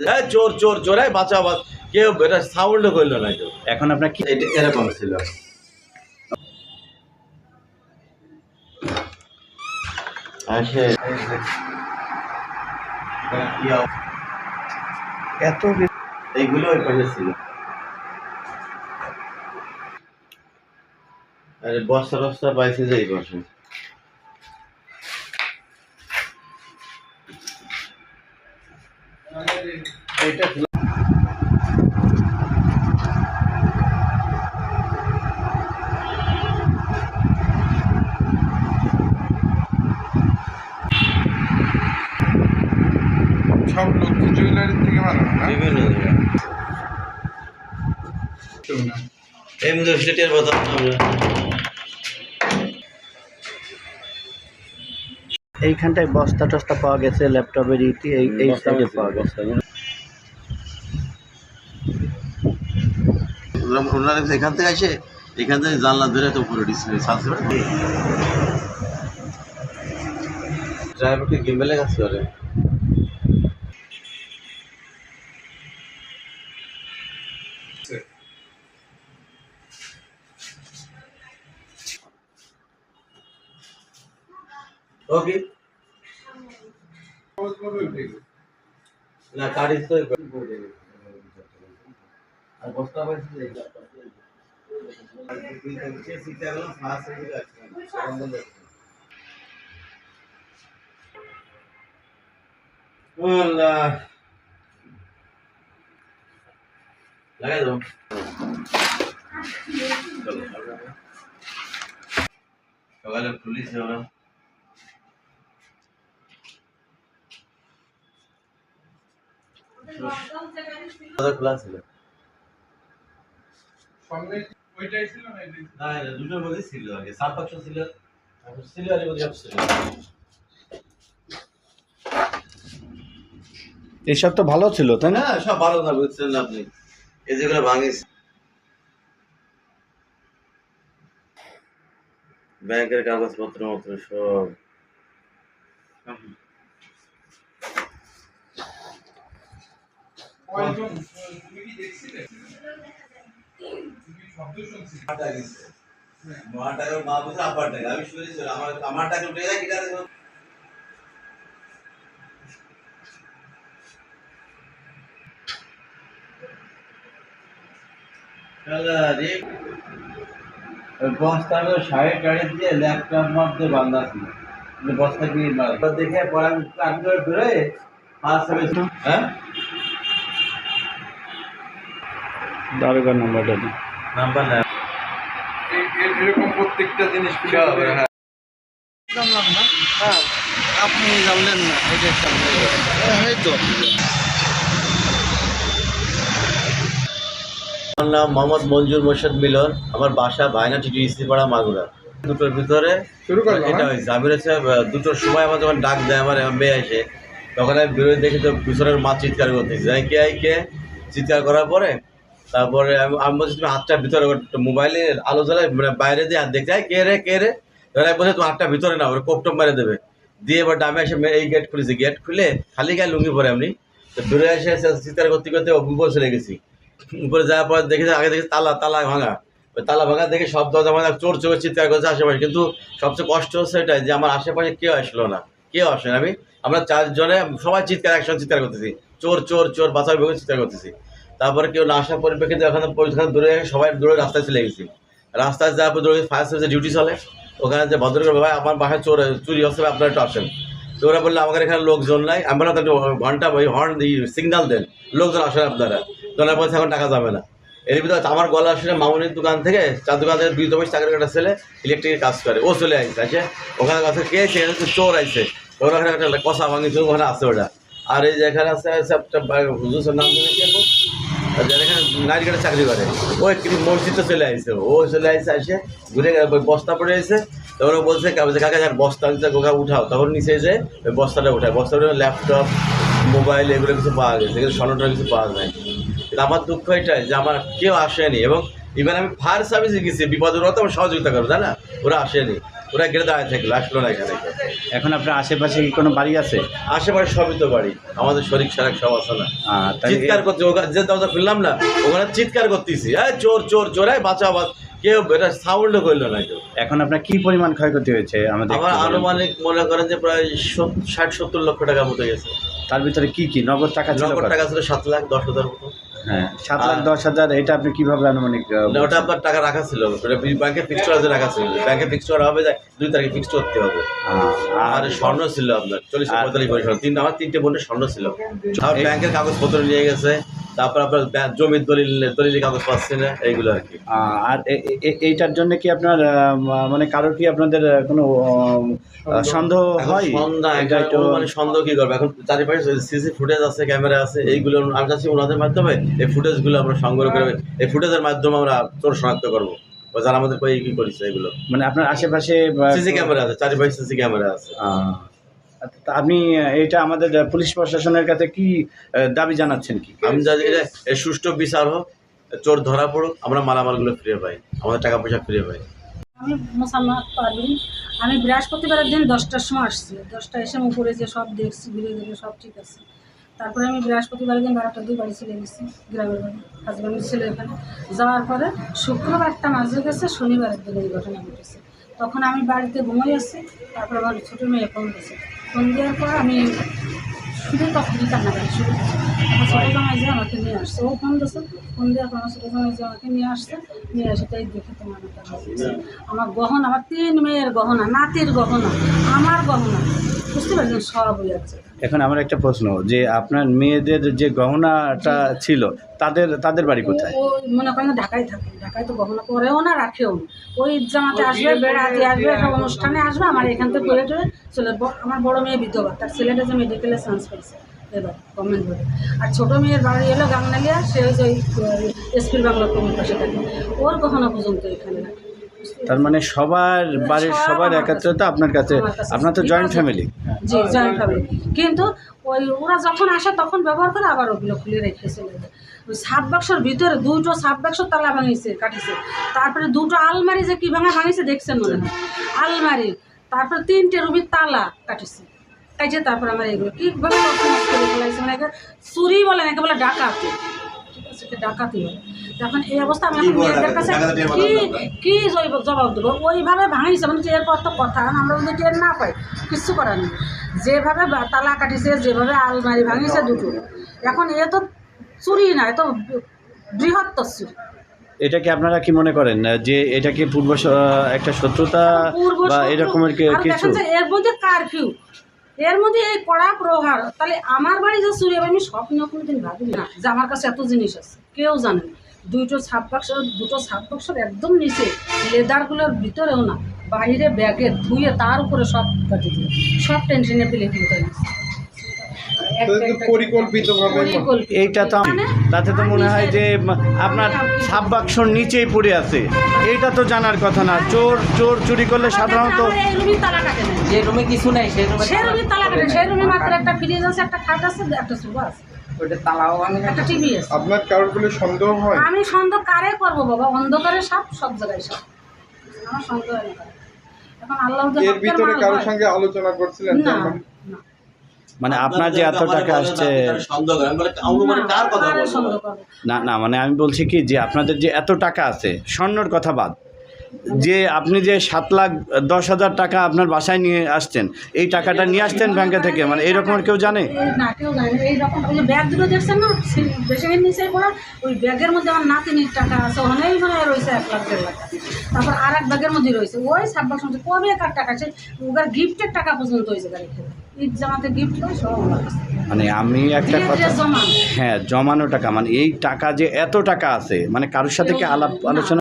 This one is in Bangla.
হ্যাঁ জোর জোর এই বাঁচা বাঁচ। কেউ এটা সাউন্ডও করল না কেউ। এখন আপনার কি এরকম ছিল। এত এইগুলো ওই পাশে ছিল। আরে বস্তা টস্তা পাইছে যে এই পাশে। এইটা সব লক্ষ্মী জুয়েলারি থেকে বিভিন্ন আমরা। এইখানটায় বস্তা টস্তা পাওয়া গেছে ল্যাপটপের ইতি এই এই সাইডে পাওয়া গেছে। এখান থেকে আসে এখান থেকে জানলা ধরে তো উপরে ডিসপ্লে সাথে ড্রাইভারকে গিম্বেলে কাজ করে ওকে না কাটিস তো আর বস্তা পাইছি যে লাগাই দাও সকালে পুলিশ ওরা খোলা ছিল সামনে ওইটাই ছিল না এটাই ছিল? না এটা দুটোর মধ্যে ছিল আগে সাত বাক্স ছিল। তারপর সিলভারের মধ্যে সব ছিল। এইসব তো ভালো ছিল তাই না? না সব ভালো না বুঝছেন আপনি। এই যেগুলো ভাঙিস। ব্যাংকের কাগজপত্র মত্র সব? তুমি কি দেখছিলে? তুমি কি শব্দ শুনছিলে? আমার টাকা মা কিনা দিয়ে ল্যাপটপ মধ্যে বান্ধা ছিল বস্তা কি বাঁধা? দেখে পরে আমি কাটি করে হ্যাঁ দারোগার নাম্বারটা দিন নাম্বার না এরকম প্রত্যেকটা জিনিস হ্যাঁ। হ্যাঁ আপনি জানলেন না এই যে তো। আমার নাম মোহাম্মদ মঞ্জুর মোর্শেদ মিলন। আমার বাসা ভাইনা টিটি ইস্তিপাড়া মাগুরা। দুটোর ভিতরে এটা হ্যাঁ? হয়েছে আমি হচ্ছে দুটোর সময় আমার যখন ডাক দেয় আমার মেয়ে এসে তখন আমি বেরোয় দেখি তো পিছনের মা চিৎকার করতেছি। যাই কে আই কে চিৎকার করার পরে তারপরে আমি আমি বলছি তুমি হাতটা ভিতরে মোবাইলে আলো জ্বালাই মানে বাইরে দিয়ে হাত দেখতে "এই, কে রে কে রে? আমি বলছি তুমি হাতটা ভিতরে না ওরা কোপটপ মেরে দেবে। দিয়ে এবার ডামে এসে এই গেট খুলেছি গেট খুলে খালি গায়ে লুঙ্গি পরে এমনি তো দূরে এসে চিৎকার করতে করতে উপরে চলে গেছি। উপরে যাওয়ার পর দেখেছি আগে দেখেছি তালা তালা ভাঙা। ওই তালা ভাঙা দেখে সব দরজা ভাঙা চোর চোর চিৎকার করছে আশেপাশে। কিন্তু সবচেয়ে কষ্ট হচ্ছে এটাই যে আমার আশেপাশে কেউ আসলো না কেউ আসে না। আমি আমরা চারজনে সবাই চিৎকার একসঙ্গে চিৎকার করতেছি। চোর চোর চোর বাঁচার ভেবে চিৎকার করতেছি। তারপরে কেউ না আসার পরিপ্রেক্ষিতে ওখানে ওখানে দূরে সবাই দূরে রাস্তায় চলে গেছি। রাস্তায় যাওয়ার পর দূরে ফায়ার সার্ভিসের ডিউটি চলে। ওখানে যে ভদ্র ভাই, আমার বাসায় চোর, চুরি হচ্ছে আপনারা একটু আসেন। তো ওরা বলল, আমাদের এখানে লোকজন নাই আমি বললাম একটু ঘণ্টা, ওই হর্ন সিগন্যাল দেন। লোকজন আসেন আপনারা। তোনার বলছে, এখন টাকা যাবে না। এর ভিতরে আমার গলা শুনে মামুনির দোকান থেকে চার দোকান থেকে দুই দশ চাকরি একটা ছেলে ইলেকট্রিকের কাজ করে, ও চলে আসছে আছে ওখানে কাছে কে সেখানে চোর আসছে ওর ওখানে একটা কষা ভাঙিছে, ওখানে আছে ওটা আর এই যে এখানে আছে বা- নাম এখন? চাকরি করে চলে আসছে ও চলে আসছে আসে ঘুরে বস্তা পড়ে তখন বলছে, কাকা কাকা বস্তা গোকা উঠাও। তখন নিচে ওই বস্তাটা উঠায়। ল্যাপটপ, মোবাইল, এগুলো কিছু পাওয়া গেছে। স্বর্ণটা কিছু পাওয়া যায়। আমার দুঃখ এটাই যে আমার কেউ আসেনি এবং এবার আমি ফায়ার সার্ভিসে গেছি বিপদের ওরা তো আমার সহযোগিতা করবে তাই না ওরা আসেনি। ওরা গেলে দাঁড়িয়ে থাকল আসলো না এখানে। এখন আপনার আশেপাশে কি কোনো বাড়ি আছে? আশেপাশে সবই তো বাড়ি। আমাদের শরীর সারাক সব আছে না। চিৎকার করছে যে দরজা খুললাম না ওখানে চিৎকার করতেছি। হ্যাঁ চোর চোর চোর এই বাঁচা বাঁচ। কেউ এটা সাউন্ডও করল না কেউ। এখন আপনার কি পরিমাণ ক্ষয়ক্ষতি হয়েছে? আমাদের আমার আনুমানিক মনে করেন যে প্রায় ষাট সত্তর লক্ষ টাকা মতো গেছে তার ভিতরে কি কি? নগদ টাকা নগদ টাকা ছিল সাত লাখ দশ হাজার মতো। হ্যাঁ। সাত লাখ দশ হাজার এটা আপনি কীভাবে আনুমানিক না, ওটা আপনার টাকা রাখা ছিল। ব্যাংকে ফিক্সড করা রাখা ছিল। ব্যাংকে ফিক্সড করা হবে দুই তারিখে ফিক্সড করতে হবে। আর স্বর্ণ ছিল আপনার চল্লিশ পঁয়তাল্লিশ স্বর্ণ তিন আমার তিনটে বোনের স্বর্ণ ছিল। আর ব্যাংকের কাগজপত্র নিয়ে গেছে। তারপর আপনার জমির দলিল দলিল কাগজ পাচ্ছে না এইগুলো আর কি। আহ, আর এইটার জন্য কি আপনার মানে কারোর কি আপনাদের কোনো সন্দেহ? হয়? একটু মানে সন্দেহ কি করবে? এখন চারিপাশে সিসি ফুটেজ আছে ক্যামেরা আছে এইগুলো আমি চাচ্ছি ওনাদের মাধ্যমে এই ফুটেজগুলো আমরা সংগ্রহ করে এই ফুটেজের মাধ্যমে আমরা চোর শনাক্ত করব। যারা আমাদের কই কি করেছে এগুলো। মানে আপনার আশেপাশে সিসি ক্যামেরা আছে চারিপাশে সিসি ক্যামেরা আছে। আপনি এটা আমাদের পুলিশ প্রশাসনের কাছে কি দাবি জানাচ্ছেন কি? আমি যাই এটা সুষ্ঠু বিচার হোক চোর ধরা পড়ুক আমরা মালামালগুলো ফিরে পাই আমাদের টাকা পয়সা ফিরে পাই। আমি মুসাম্মদ পারভিন আমি বৃহস্পতিবারের দিন দশটার সময় আসছি। দশটা এসে উপরে যে সব দেখছি ঘুরে ঘুরে সব ঠিক আছে। তারপরে আমি বৃহস্পতিবারের দিন বারোটা দুই বাড়ি চলে গেছি গ্রামের বাড়ি। হাজব্যান্ডের ছিল এখানে। যাওয়ার পরে শুক্রবারটা মাঝে গেছে শনিবারের দিন এই ঘটনা ঘটেছে। তখন আমি বাড়িতে ঘুমিয়ে আসছি তারপরে আমার ছোটো মেয়ে ফোন দিয়েছে ফোন দেওয়ার পর আমি শুধু তখনই কান্নাকাটি শুরু করছি আমার ছোটো জামাই যে আমাকে নিয়ে আসছে, ও ফোন দিয়েছে ফোন দেওয়ার পর আমার ছোটো জামাই যে আমাকে নিয়ে আসছে, নিয়ে আসে তাই দেখে তোমার আমার গহনা, আমার তিন মেয়ের গহনা, নাতির গহনা, আমার গহনা। বুঝতে পারছেন সব হয়ে যাচ্ছে। এখন আমার একটা প্রশ্ন যে আপনার মেয়েদের যে গহনাটা ছিল তাদের তাদের বাড়ি কোথায়? ও মনে করেন ঢাকায় থাকে। ঢাকায় তো গহনা পরেও না রাখেও না। ওই জামাতে আসবে বেড়াতে আসবে একটা অনুষ্ঠানে আসবে আমার এখান থেকে করে টরে চলে আমার বড় মেয়ে বিধবা তার ছেলেটা যে মেডিকেলে চান্স পেয়েছে এবার গভর্নমেন্ট বলে। আর ছোটো মেয়ের বাড়ি এলো গাংনালিয়া সে হচ্ছে ওই এসপির বাংলা কমির পাশে থাকে। ওর গহনা পর্যন্ত এখানে রাখে। তার মানে সবার বাড়ির সবার একত্রতা আপনার কাছে আপনার তো joint family ji joint family কিন্তু ওই ওরা যখন আসে তখন ব্যবহার করে আবার ওগুলো খুলে রেখে চলে যায়। ওই সাত বাক্সর ভিতরে দুটো সাত বাক্সর তালা ভাঙিয়েছে কাটিছে। তারপরে দুটো আলমারি যে কি ভাঙা ভাঙিছে দেখছেন মনে হয়? আলমারি তারপরে তিনটে রুবির তালা কাটিছে। কাটিছে তারপরে আমার এগুলো কীভাবে মানে চুরি বলে না একে বলে ডাকাতি। ঠিক ডাকাতি। বলে তখন এই অবস্থা আমি এখন মেয়েদের কাছে কি কি জৈব- জবাব দেবো? ওইভাবে ভাঙিছে মানে এরপর তো কথা আমরা যদি টের না পাই কিচ্ছু করার নেই। যেভাবে তালা কাটিছে যেভাবে আলমারি ভাঙিছে দুটো। এখন এ তো চুরি না এ তো বৃহত্তর চুরি। এটা কি আপনারা কি মনে করেন যে এটা কি পূর্ব একটা শত্রুতা বা এরকমের কিছু? এর মধ্যে কারফিউ এর মধ্যে এই কড়া প্রহার, তাহলে আমার বাড়ি যে চুরি হবে, আমি স্বপ্ন কোনোদিন ভাবি না যে আমার কাছে এত জিনিস আছে। কেউ জানে না। দুইটো ছাপ বাক্স, দুটো ছাপ বাক্সর একদম নিচে লেদারগুলোর ভিতরেও না, বাইরে ব্যাগে ধুয়ে তার উপরে সব কাটি দিয়ে সব টেনশনে ফেলে দিতে পরিকল্পিতভাবে এইটা তো তাতে তো মনে হয় যে আপনার ছাপ বাক্সর নিচেই পড়ে আছে। এইটা তো জানার কথা না। চোর চোর চুরি করলে সাধারণত এই রুমে তালা কাটে না। যে রুমে কিছু নেই সেই রুমে সেই রুমে তালা কাটে না। সেই রুমে মাত্র একটা ফ্রিজ আছে একটা খাট আছে একটা সোফা আছে। আমি একটা টিভি আছে। আপনার কারোর কোনো সন্দেহ হয়? আমি সন্দেহ কারে করব বাবা? অন্ধকারে সাপ সব জায়গায় সাপ। আমার সন্দেহ। এখন আল্লাহ এর ভিতরে কারোর সঙ্গে আলোচনা করছিলেন? না। মানে আপনার যে এত টাকা আসছে মানে না না মানে আমি বলছি কি যে আপনাদের যে এত টাকা আছে স্বর্ণর কথা বাদ যে আপনি যে সাত লাখ দশ হাজার টাকা আপনার বাসায় নিয়ে আসছেন এই টাকাটা নিয়ে আসতেন ব্যাংকে থেকে? মানে এইরকমের কেউ জানে? না কেউ জানে এইরকম ওই ব্যাগ দুটো দেখছেন না? বেশিমের নিচে পড়া ওই ব্যাগের মধ্যে আমার নাতিনির টাকা আছে ওখানেই মনে রয়েছে এক লাখ দেড় লাখ তারপর আর এক ব্যাগের মধ্যে রয়েছে। ওই সাব্বাস মধ্যে কবে কার টাকা আছে? ওগার গিফটের টাকা পর্যন্ত হয়েছে গাড়ি ঈদ জামাতে গিফট সব আমি একটা কথা হ্যাঁ জমানো টাকা। মানে এই টাকা যে এত টাকা আছে মানে কারোর সাথে কি আলাপ আলোচনা